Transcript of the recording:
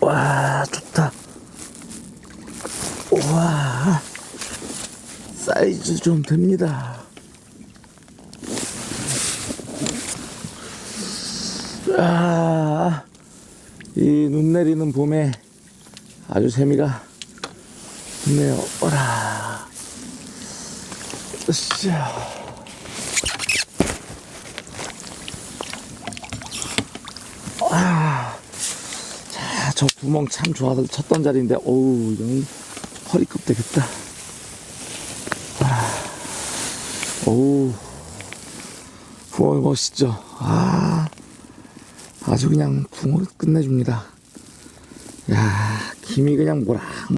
와, 좋다. 와, 사이즈 좀 됩니다. 아, 이 눈 내리는 봄에 아주 재미가 있네요. 오라. 으쌰. 아, 자, 저 구멍 참 좋아서 쳤던 자리인데, 어우, 이건 허리컵 되겠다. 아, 어우, 붕어 멋있죠? 아, 아주 그냥 붕어 끝내줍니다. 야, 김이 그냥 뭐라